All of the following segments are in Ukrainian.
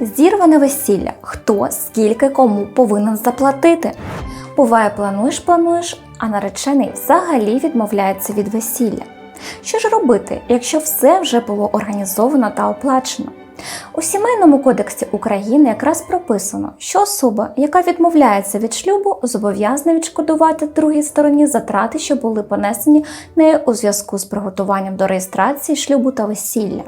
Зірване весілля. Хто скільки кому повинен заплатити? Буває, плануєш, плануєш, а наречений взагалі відмовляється від весілля. Що ж робити, якщо все вже було організовано та оплачено? У сімейному кодексі України якраз прописано, що особа, яка відмовляється від шлюбу, зобов'язана відшкодувати другій стороні затрати, що були понесені нею у зв'язку з приготуванням до реєстрації шлюбу та весілля.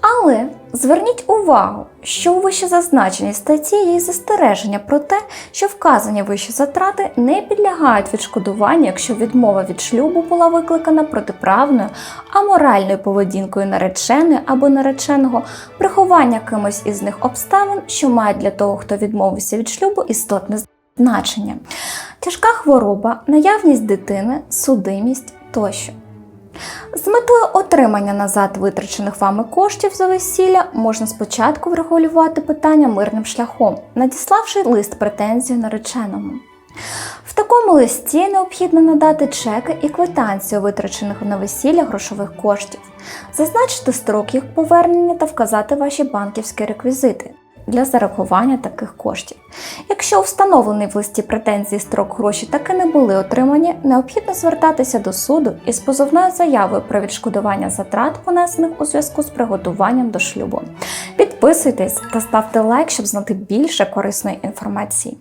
Але зверніть увагу, що у вище зазначеній статті є застереження про те, що вказані вищі затрати не підлягають відшкодуванню, якщо відмова від шлюбу була викликана протиправною аморальною поведінкою нареченої або нареченого, приховання кимось із них обставин, що мають для того, хто відмовився від шлюбу, істотне значення, тяжка хвороба, наявність дитини, судимість тощо. З метою отримання назад витрачених вами коштів за весілля можна спочатку врегулювати питання мирним шляхом, надіславши лист претензію нареченому. В такому листі необхідно надати чеки і квитанцію витрачених на весілля грошових коштів, зазначити строк їх повернення та вказати ваші банківські реквізити для зарахування таких коштів. Якщо встановлений в листі претензії строк гроші таки не були отримані, необхідно звертатися до суду із позовною заявою про відшкодування затрат, понесених у зв'язку з приготуванням до шлюбу. Підписуйтесь та ставте лайк, щоб знати більше корисної інформації.